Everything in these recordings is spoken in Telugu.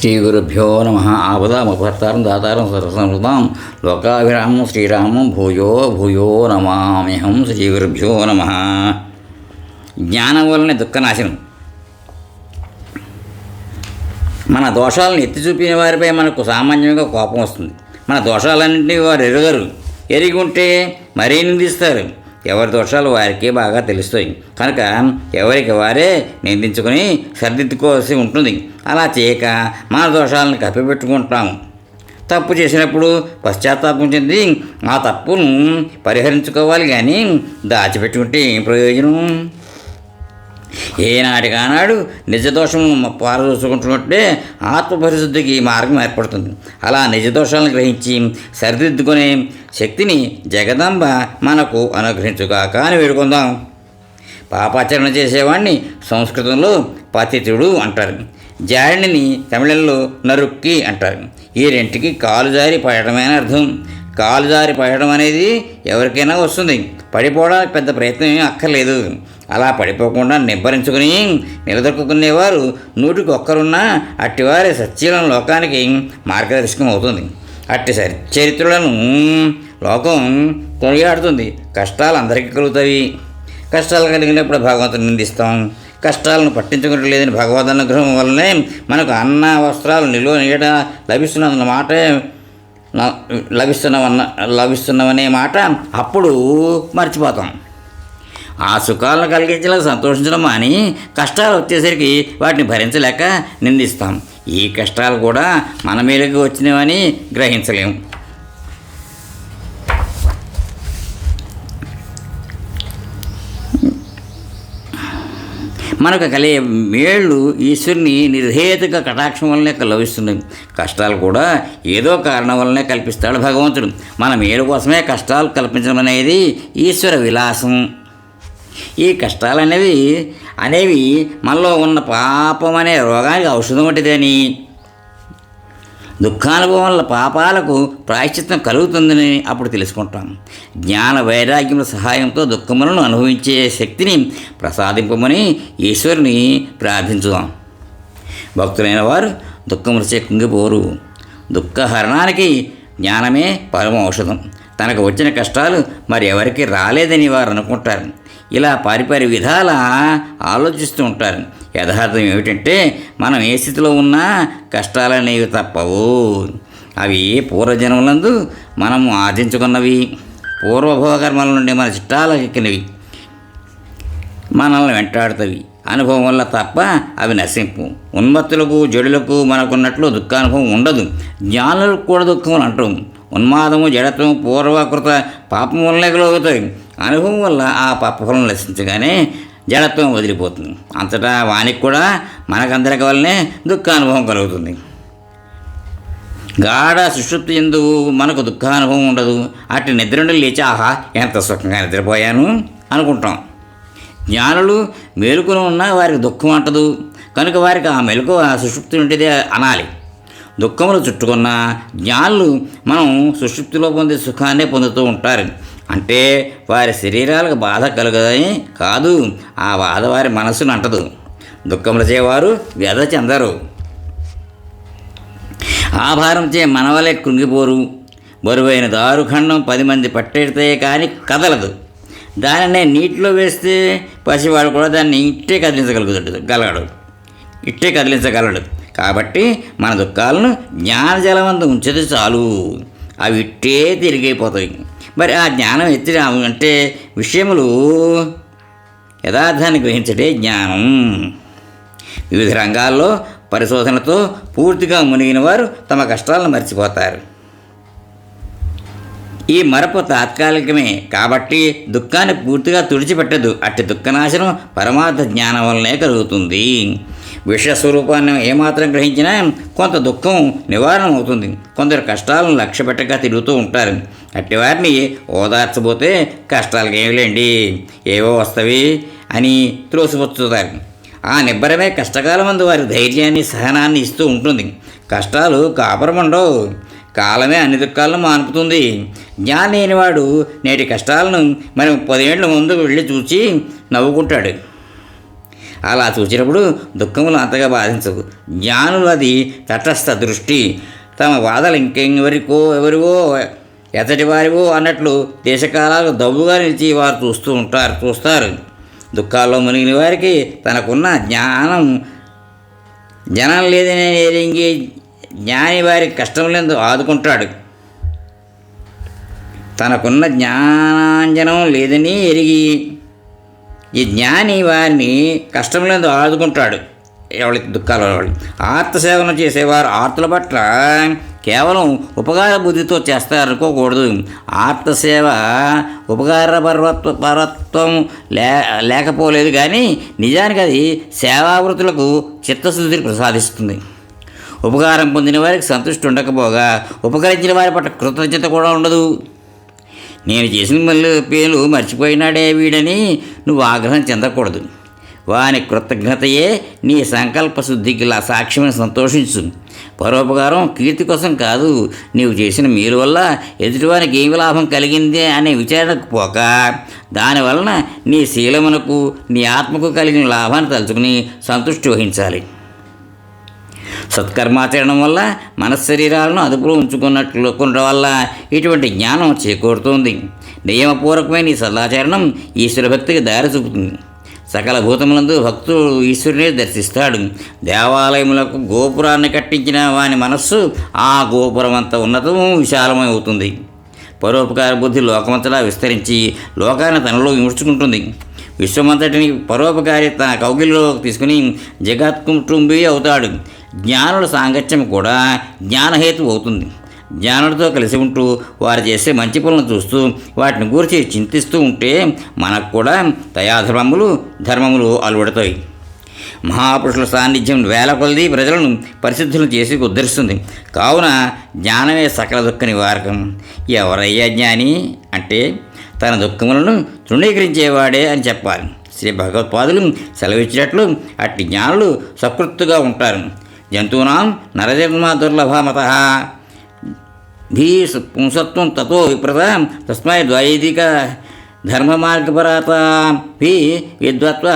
శ్రీ గురుభ్యో నమ ఆపదామపహర్తారం దాతారం సరసమృతాం. లోకాభిరామం శ్రీరామం భూయో భూయో నమామ్యహం శ్రీ గురుభ్యో నమ. జ్ఞానం వలన దుఃఖనాశనం. మన దోషాలను ఎత్తి చూపిన వారిపై మనకు సామాన్యంగా కోపం వస్తుంది. మన దోషాలన్నింటినీ వారు ఎరుగరు. ఎరిగి ఉంటే మరీ నిందిస్తారు. ఎవరి దోషాలు వారికే బాగా తెలుస్తాయి. కనుక ఎవరికి వారే నిందించుకుని సర్దిద్దుకోవాల్సి ఉంటుంది. అలా చేయక మన దోషాలను కప్పిపెట్టుకుంటాము తప్పు చేసినప్పుడు పశ్చాత్తాపం చెంది ఆ తప్పును పరిహరించుకోవాలి కానీ దాచిపెట్టుకుంటే ఏం ప్రయోజనం? ఏనాటికానాడు నిజదోషం పారదోసుకుంటున్నట్టే ఆత్మపరిశుద్ధికి మార్గం ఏర్పడుతుంది. అలా నిజదోషాలను గ్రహించి సరిదిద్దుకునే శక్తిని జగదంబ మనకు అనుగ్రహించుగాక అని వేడుకుందాం. పాపాచరణ చేసేవాడిని సంస్కృతంలో పతితుడు అంటారు. జాడిని తమిళంలో నరుక్కి అంటారు. ఈ రెంటికి కాలు జారి పడటమైన అర్థం కాలు జారి పడడం అనేది ఎవరికైనా వస్తుంది. పడిపోవడానికి పెద్ద ప్రయత్నం అక్కర్లేదు. అలా పడిపోకుండా నిబ్బరించుకుని నిలదొక్కునేవారు నూటికి ఒక్కరున్నా అట్టివారి సత్యలం లోకానికి మార్గదర్శకం అవుతుంది. అట్టి చరిత్రలను లోకం కొనియాడుతుంది. కష్టాలు అందరికీ కలుగుతాయి. కష్టాలు కలిగినప్పుడు భగవంతుని నిందిస్తాం. కష్టాలను పట్టించుకుంటూ లేదని భగవద్ అనుగ్రహం వల్లనే మనకు అన్న వస్త్రాలు నిలువ నీడ లభిస్తున్నందున మాట లభిస్తున్నవన్న లభిస్తున్నవనే మాట అప్పుడు మర్చిపోతాం. ఆ సుఖాలను కలిగించేలా సంతోషించడం అని కష్టాలు వచ్చేసరికి వాటిని భరించలేక నిందిస్తాం. ఈ కష్టాలు కూడా మన మీదకి వచ్చినవని గ్రహించలేము మనకు కలిగే మేళ్ళు ఈశ్వరుని నిర్హేతుక కటాక్షం వల్లనే లభిస్తున్నాయి కష్టాలు కూడా ఏదో కారణం వల్లనే కల్పిస్తాడు భగవంతుడు. మన మేలు కోసమే కష్టాలు కల్పించడం అనేది ఈశ్వర విలాసం. ఈ కష్టాలు అనేవి అనేవి మనలో ఉన్న పాపం అనే రోగానికి ఔషధం వంటిదని. దుఃఖానుభవం వల్ల పాపాలకు ప్రాయశ్చిత్తం కలుగుతుందని అప్పుడు తెలుసుకుంటాం. జ్ఞాన వైరాగ్యముల సహాయంతో దుఃఖములను అనుభవించే శక్తిని ప్రసాదింపమని ఈశ్వరుని ప్రార్థించుదాం. భక్తులైన వారు దుఃఖములచే కుంగిపోరు. దుఃఖహరణానికి జ్ఞానమే పరమ ఔషధం. తనకు వచ్చిన కష్టాలు మరి ఎవరికి రాలేదని వారు అనుకుంటారు. ఇలా పారిపారి విధాల ఆలోచిస్తూ ఉంటారు. యథార్థం ఏమిటంటే మనం ఏ స్థితిలో ఉన్నా కష్టాలనేవి తప్పవు. అవి పూర్వజన్మలందు మనము ఆర్జించుకున్నవి పూర్వభోగర్మల నుండి మన చిట్టాలకు ఎక్కినవి మనల్ని వెంటాడుతవి. అనుభవం వల్ల తప్ప అవి నశింపు. ఉన్మత్తులకు జడులకు మనకున్నట్లు దుఃఖానుభవం ఉండదు. జ్ఞానులకు కూడా దుఃఖం అంటాం ఉన్మాదము జడత్వం పూర్వకృత పాపం వల్లే కలుగుతాయి అనుభవం వల్ల ఆ పాపఫలం నశించగానే జడత్వం వదిలిపోతుంది. అంతటా వానికి కూడా మనకందరికి వల్లనే దుఃఖానుభవం కలుగుతుంది. గాఢ సుషుప్తి ఎందు మనకు దుఃఖానుభవం ఉండదు. అటు నిద్ర నుండి లేచి ఆహా ఎంత సుఖంగా నిద్రపోయాను అనుకుంటాం. జ్ఞానులు మేలుకుని ఉన్నా వారికి దుఃఖం అంటదు. కనుక వారికి ఆ మెలకు ఆ సుషుప్తి నుండిదే అనాలి. దుఃఖములు చుట్టుకున్న జ్ఞానులు మనం సుషుప్తిలో పొందే సుఖాన్నే పొందుతూ ఉంటారు. అంటే వారి శరీరాలకు బాధ కలగదని కాదు. ఆ బాధ వారి మనస్సును అంటదు. దుఃఖములు చేవారు వ్యధ చెందరు. ఆభారం చే మనవలే కృంగిపోరు. బరువైన దారుఖండం పది మంది పట్టెడితే కానీ కదలదు. దానినే నీటిలో వేస్తే పసివాడు కూడా దాన్ని ఇట్టే కదిలించగలుగుతాడు గలగడు. ఇట్టే కదిలించగలడు. కాబట్టి మన దుఃఖాలను జ్ఞానజలవంతం ఉంచితే చాలు. అవి ఇట్టే తిరిగైపోతాయి. మరి ఆ జ్ఞానం ఎత్తి అంటే విషయములు యథార్థాన్ని గ్రహించటే జ్ఞానం. వివిధ రంగాల్లో పరిశోధనతో పూర్తిగా మునిగిన వారు తమ కష్టాలను మర్చిపోతారు. ఈ మరపు తాత్కాలికమే కాబట్టి దుఃఖాన్ని పూర్తిగా తుడిచిపెట్టదు. అట్టి దుఃఖనాశనం పరమార్థ జ్ఞానం వల్లనే కలుగుతుంది. విషస్వరూపాన్ని ఏమాత్రం గ్రహించినా కొంత దుఃఖం నివారణ అవుతుంది కొందరు కష్టాలను లక్ష్య పెట్టక తిరుగుతూ ఉంటారు. అట్టి వారిని ఓదార్చబోతే కష్టాలకి ఏమిలేండి ఏవో వస్తవి అని త్రోసిపుచ్చుతారు. ఆ నిబ్బరమే కష్టకాలం వారి ధైర్యాన్ని సహనాన్ని ఇస్తూ ఉంటుంది. కష్టాలు కాపరముండవు. కాలమే అన్ని దుఃఖాలను మానుపుతుంది. జ్ఞానం లేనివాడు నేటి కష్టాలను మనం పదేళ్ళ ముందు వెళ్ళి చూసి నవ్వుకుంటాడు. అలా చూసినప్పుడు దుఃఖములు అంతగా బాధించవు. జ్ఞానులు అది తటస్థ దృష్టి. తమ బాధలు ఇంకెవరికో ఎవరివో ఎతటి వారివో అన్నట్లు దేశకాలాలు దవ్వుగా నిలిచి వారు చూస్తూ ఉంటారు చూస్తారు. దుఃఖాల్లో మునిగిన వారికి తనకున్న జ్ఞానం జనం లేదని ఎరింగి జ్ఞాని వారి కష్టం లేదు ఆదుకుంటాడు. తనకున్న జ్ఞానాంజనం లేదని ఎరిగి ఈ జ్ఞాని వారిని కష్టం లేదు ఆదుకుంటాడు. ఎవరికి దుఃఖాలు వాళ్ళు ఆర్త చేసేవారు ఆర్తుల పట్ల కేవలం ఉపకార బుద్ధితో చేస్తారనుకోకూడదు. ఆర్త సేవ ఉపకార పర్వత్వ పరత్వం లే లేకపోలేదు కానీ నిజానికి అది సేవావృతులకు చిత్తశుద్ధిని ప్రసాదిస్తుంది. ఉపకారం పొందిన వారికి సంతృష్టి ఉండకపోగా ఉపకరించిన వారి పట్ల కృతజ్ఞత కూడా ఉండదు. నేను చేసిన మళ్ళీ పేలు మర్చిపోయినాడే వీడని నువ్వు ఆగ్రహం చెందకూడదు. వాని కృతజ్ఞతయే నీ సంకల్ప శుద్ధికి లా సాక్ష్యమని సంతోషించు. పరోపకారం కీర్తి కోసం కాదు నీవు చేసిన మీరు వల్ల ఎదుటివారికి ఏమి లాభం కలిగింది అనే విచారణకు పోక దానివలన నీ శీలమునకు నీ ఆత్మకు కలిగిన లాభాన్ని తలుచుకుని సంతృష్టి వహించాలి. సత్కర్మాచరణం వల్ల మనశరీరాలను అదుపులో ఉంచుకున్నట్లు ఉండడం వల్ల ఇటువంటి జ్ఞానం చేకూరుతుంది. నియమపూర్వకమైన ఈ సదాచరణం ఈశ్వర భక్తికి దారి చూపుతుంది. సకల భూతములందు భక్తుడు ఈశ్వరునే దర్శిస్తాడు. దేవాలయములకు గోపురాన్ని కట్టించిన వాని మనస్సు ఆ గోపురం అంత ఉన్నతము విశాలమై అవుతుంది పరోపకార బుద్ధి లోకమంతటా విస్తరించి లోకాన్ని తనలో ఇముడ్చుకుంటుంది విశ్వమంతటిని పరోపకారి తన కౌగిలిలో తీసుకుని జగత్కుటుంబి అవుతాడు. జ్ఞానుల సాంగత్యం కూడా జ్ఞానహేతు అవుతుంది. జ్ఞానులతో కలిసి ఉంటూ వారు చేసే మంచి పనులను చూస్తూ వాటిని గురించి చింతిస్తూ ఉంటే మనకు కూడా దయాధర్మములు ధర్మములు అలవడతాయి. మహాపురుషుల సాన్నిధ్యం వేల కొలది ప్రజలను పరిశుద్ధులను చేసి ఉద్ధరిస్తుంది. కావున జ్ఞానమే సకల దుఃఖ నివారకం. ఎవరయ్యా జ్ఞాని? అంటే తన దుఃఖములను తృణీకరించేవాడే అని చెప్పాలి. శ్రీ భగవత్పాదులు సెలవిచ్చినట్లు అట్టి జ్ఞానులు సకృత్తుగా ఉంటారు. జంతూనాం నరజన్మ దుర్లభమత భీ పుంసత్వం తతో విప్రత తస్మై ద్వైదిక ధర్మ మార్గపరాత భీ విద్వత్వ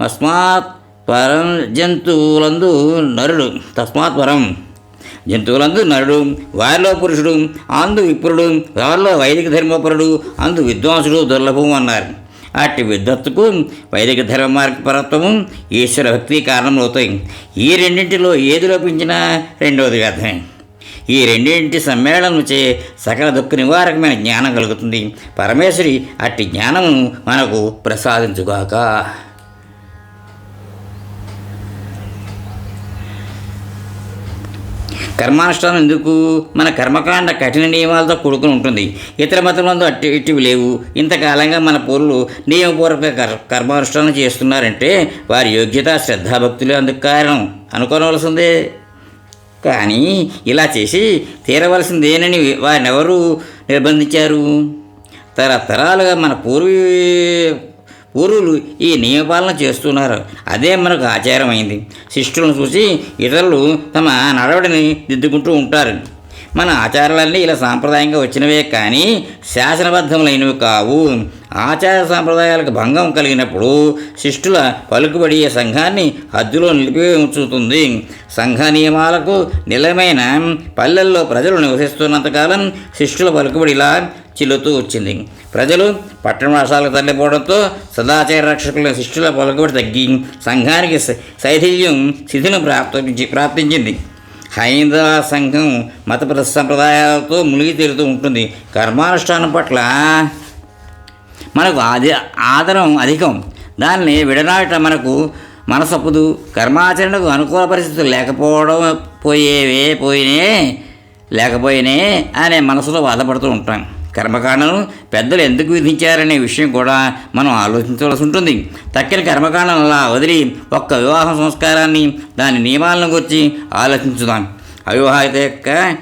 అస్మాత్ పరం జంతువులందు నరుడు తస్మాత్ పరం జంతువులందు నరుడు వారిలో పురుషుడు అందు విప్రుడు వారిలో వైదిక ధర్మపరుడు అందు విద్వాంసుడు దుర్లభం అన్నారు. అట్టి విద్వత్తుకు వైదిక ధర్మ మార్గపరత్వము ఈశ్వర భక్తి కారణమవుతాయి. ఈ రెండింటిలో ఏది లోపించినా రెండవది వ్యర్థమే. ఈ రెండింటి సమ్మేళనం చే సకల దుఃఖ నివారకమైన జ్ఞానం కలుగుతుంది. పరమేశ్వరి అట్టి జ్ఞానము మనకు ప్రసాదించుగాక. కర్మానుష్ఠానం ఎందుకు? మన కర్మకాండ కఠిన నియమాలతో కూడుకుని ఉంటుంది. ఇతర మతములందు అట్టి ఇటివి లేవు. ఇంతకాలంగా మన పౌరులు నియమపూర్వక కర్మానుష్ఠానం చేస్తున్నారంటే వారి యోగ్యత శ్రద్ధాభక్తులే అందుకు కారణం. అనుకోవలసిందే కానీ ఇలా చేసి తీరవలసిందేనని వారిని ఎవరు నిర్బంధించారు? తరతరాలుగా మన పూర్వీ పూర్వులు ఈ నియమపాలన చేస్తున్నారు. అదే మనకు ఆచారమైంది. శిష్టులను చూసి ఇతరులు తమ నడవడిని దిద్దుకుంటూ ఉంటారు. మన ఆచారాలన్నీ ఇలా సాంప్రదాయంగా వచ్చినవే కానీ శాసనబద్ధములైనవి కావు. ఆచార సాంప్రదాయాలకు భంగం కలిగినప్పుడు శిష్టుల పలుకుబడి ఈ సంఘాన్ని హద్దులో నిలిపి ఉంచుతుంది. సంఘ నియమాలకు నిలమైన పల్లెల్లో ప్రజలు నివసిస్తున్నంతకాలం శిష్టుల పలుకుబడి ఇలా చిల్లుతూ వచ్చింది. ప్రజలు పట్టణవాసాలకు తరలిపోవడంతో సదాచార రక్షకుల శిష్యుల పలుకుబడి తగ్గి సంఘానికి శైథిల్యం స్థితిని ప్రాప్తి ప్రాప్తించింది. హైందవ సంఘం మత సంప్రదాయాలతో మునిగి తేలుతూ ఉంటుంది. కర్మానుష్ఠానం పట్ల మనకు ఆది ఆదరం అధికం. దాన్ని విడనాడటం మనకు మనసొప్పదు కర్మాచరణకు అనుకూల పరిస్థితులు లేకపోవడం పోయేవే పోయినే లేకపోయినే అనే మనసులో బాధపడుతూ ఉంటాం. కర్మకాండను పెద్దలు ఎందుకు విధించారనే విషయం కూడా మనం ఆలోచించవలసి ఉంటుంది. తక్కిన కర్మకాండం అలా వదిలి ఒక్క వివాహ సంస్కారాన్ని దాని నియమాలను గురించి ఆలోచించుదాం. అవివాహిత యొక్క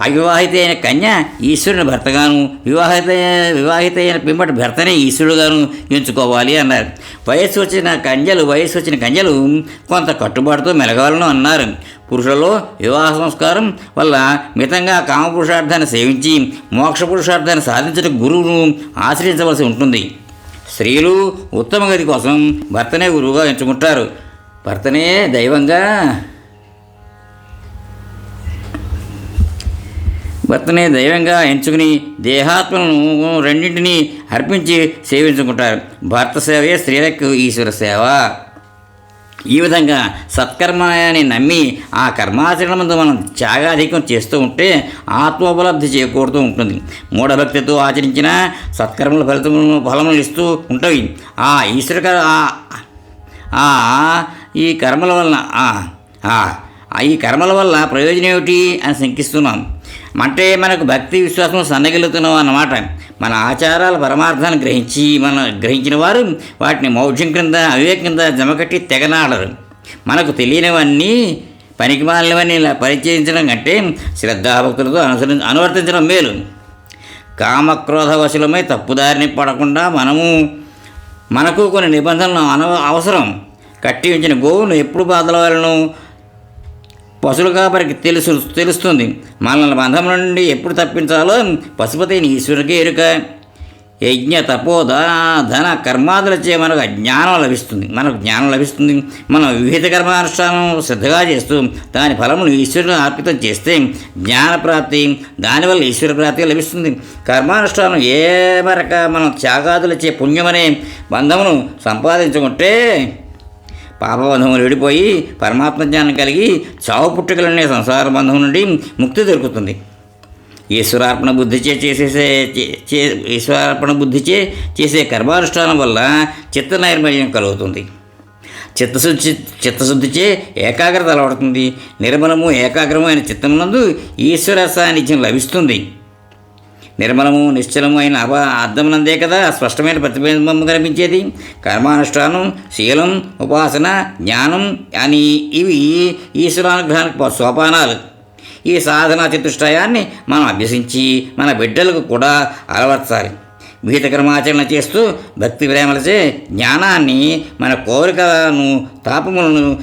అవివాహిత అయిన కన్య ఈశ్వరుని భర్తగాను వివాహిత వివాహిత అయిన పిమ్మటి భర్తనే ఈశ్వరుడుగాను ఎంచుకోవాలి అన్నారు. వయస్సు వచ్చిన కన్యలు వయస్సు వచ్చిన కన్యలు కొంత కట్టుబాటుతో మెలగాలను అన్నారు. పురుషులలో వివాహ సంస్కారం వల్ల మితంగా కామపురుషార్థాన్ని సేవించి మోక్ష పురుషార్థాన్ని సాధించడం గురువును ఆశ్రయించవలసి ఉంటుంది. స్త్రీలు ఉత్తమ గతి కోసం భర్తనే గురువుగా ఎంచుకుంటారు. భర్తనే దైవంగా భర్తనే దైవంగా ఎంచుకుని దేహాత్మలను రెండింటినీ అర్పించి సేవించుకుంటారు. భర్త సేవే స్త్రీలకు ఈశ్వర సేవ. ఈ విధంగా సత్కర్మని నమ్మి ఆ కర్మాచరణమందు మనం త్యాగాధికం చేస్తూ ఉంటే ఆత్మోపలబ్ధి చేకూరుతూ ఉంటుంది. మూఢభక్తితో ఆచరించిన సత్కర్మల ఫలితములను ఫలములు ఇస్తూ ఉంటాయి. ఆ ఈశ్వర ఆ- ఈ కర్మల వలన ఆ ఈ కర్మల వల్ల ప్రయోజనం ఏమిటి అని శంకిస్తున్నాం. అంటే మనకు భక్తి విశ్వాసం సన్నగిలుతున్నాం అన్నమాట మన ఆచారాల పరమార్థాన్ని గ్రహించి మన గ్రహించిన వారు వాటిని మౌఢ్యం క్రింద అవివేకం కింద జమకట్టి తెగనాడరు. మనకు తెలియనివన్నీ పనికిమాలినవన్నీ ఇలా పరిచయించడం కంటే శ్రద్ధాభక్తులతో అనుసరి అనువర్తించడం మేలు. కామక్రోధ వశులమై తప్పుదారిని పడకుండా మనము మనకు కొన్ని నిబంధనలు అన అవసరం. కట్టి ఉంచిన గోవును ఎప్పుడు బాధలవాలను పశువులు కాపరికి తెలుసు తెలుస్తుంది. మనల్ని బంధం నుండి ఎప్పుడు తప్పించాలో పశుపతిని ఈశ్వరుకి ఎరుక. యజ్ఞ తపోద ధన కర్మాదులచే మనకు జ్ఞానం లభిస్తుంది. మనకు జ్ఞానం లభిస్తుంది. మనం వివిధ కర్మానుష్ఠానం శ్రద్ధగా చేస్తూ దాని ఫలమును ఈశ్వరుని అర్పితం చేస్తే జ్ఞానప్రాప్తి దానివల్ల ఈశ్వర ప్రాప్తి లభిస్తుంది. కర్మానుష్ఠానం ఏ మరక మనం త్యాగాదులచే పుణ్యమనే బంధమును సంపాదించుకుంటే పాపబంధములు విడిపోయి పరమాత్మ జ్ఞానం కలిగి చావు పుట్టుకలనే సంసార బంధం నుండి ముక్తి దొరుకుతుంది. ఈశ్వరార్పణ బుద్ధిచే చేసేసే చే- ఈశ్వరార్పణ బుద్ధిచే చేసే కర్మానుష్ఠానం వల్ల చిత్త నైర్మల్యం కలుగుతుంది. చిత్తశుద్ధి చిత్తశుద్ధిచే ఏకాగ్రత అలవడుతుంది. నిర్మలము ఏకాగ్రమైన చిత్తమునందు ఈశ్వర సాన్నిధ్యం లభిస్తుంది. నిర్మలము నిశ్చలము అయిన అభ అర్థమునందే కదా స్పష్టమైన ప్రతిబింబం కనిపించేది. కర్మానుష్ఠానం శీలం ఉపాసన జ్ఞానం అని ఇవి ఈశ్వరానుగ్రహానికి సోపానాలు. ఈ సాధనా చతుష్టయాన్ని మనం అభ్యసించి మన బిడ్డలకు కూడా అలవర్చాలి. భీతకర్మాచరణ కర్మాచరణ చేస్తూ భక్తి ప్రేమలచే జ్ఞానాన్ని మన కోరికలను తాపములను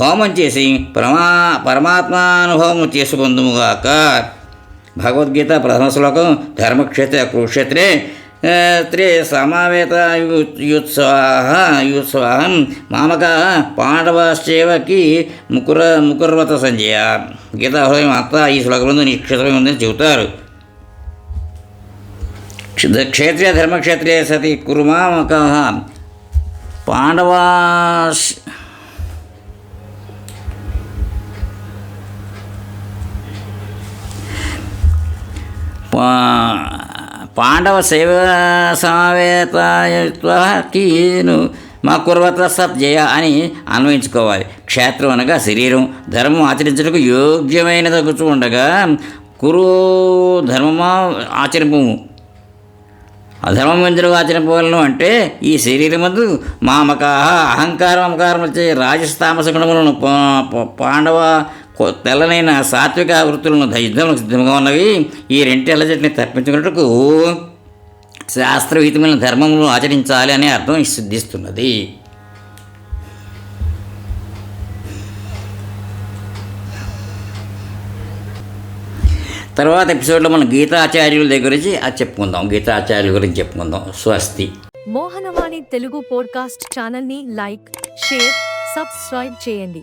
హోమం చేసి పరమా పరమాత్మానుభవం చేసుకుందుముగాక భగవద్గీత ప్రథమ శ్లోకం ధర్మక్షేత్ర కురుక్షేత్రే ఆ, త్రే సమావేత యుత్సవాహ యుత్సవాహం మామక పాండవశ్చేవకి ముకుర ముకుర్వత సంజయ. గీతా హృదయం అంతా ఈ శ్లోకంలో నిక్షితమై ఉందని చెబుతారు. క్ష- క్షేత్రీయ ధర్మక్షేత్రే సతి కురుమామక పాండవా పాండవ సేవ సమావేతను మా కుర్వత సత్జయ అని అన్వయించుకోవాలి. క్షేత్రం అనగా శరీరం. ధర్మం ఆచరించడానికి యోగ్యమైనదగుతూ ఉండగా కురు ధర్మమా ఆచరింపు. అధర్మం ఎందుకు ఆచరింపవలను అంటే ఈ శరీరమందు మామకాహ అహంకారం అమకారం వచ్చే రాజస్థామస గుణములను పా- పాండవ తెల్లనైన సాత్విక వృత్తులను యుద్ధంలో సిద్ధంగా ఉన్నవి ఈ రెంటి అలజటిని తప్పించుకున్నట్టుకు శాస్త్రవిహితమైన ధర్మములు ఆచరించాలి అనే అర్థం సిద్ధిస్తున్నది. తర్వాత ఎపిసోడ్లో మనం గీతాచార్యుల దగ్గర గురించి అది చెప్పుకుందాం. గీతాచార్యుల గురించి చెప్పుకుందాం. స్వస్తి. మోహనవాణి తెలుగు పోడ్కాస్ట్ ఛానల్ని లైక్ షేర్ సబ్స్క్రైబ్ చేయండి.